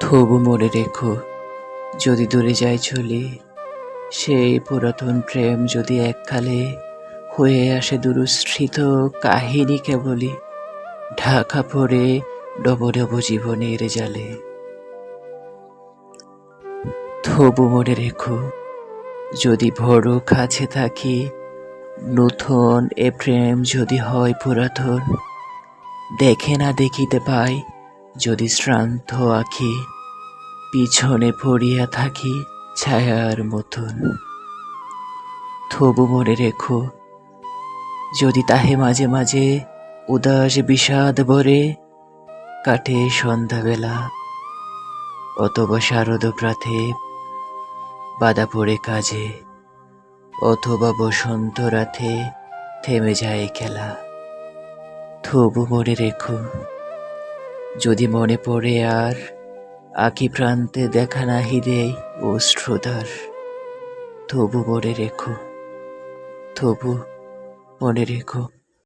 তবু মনে রেখো, যদি দূরে যায় চলে, সেই পুরাতন প্রেম যদি এককালে হয়ে আসে দুরুস্থিত কাহিনী কেবলই ঢাকা পড়ে ডব ডব জীবনের জালে। তবু মনে রেখো, যদি বড় কাছে থাকি, নতুন এ প্রেম যদি হয় পুরাতন, দেখে না দেখিতে পাই যদি শ্রান্ত আখি, পিছনে পড়িয়া থাকি ছায়ার মতন। তবু মনে রেখো, যদি তাহে মাঝে মাঝে উদাস বিষাদ ভরে কাটে সন্ধ্যাবেলা। অথবা শারদ প্রাতে বাধা পড়ে কাজে, অথবা বসন্ত রাতে থেমে যায় খেলা। তবু মনে রেখো যদি মনে পড়ে আর আকি প্রান্তে দেখা নাহি দেয় অশ্রুধার তবু মনে রেখো, তবু মনে রেখো।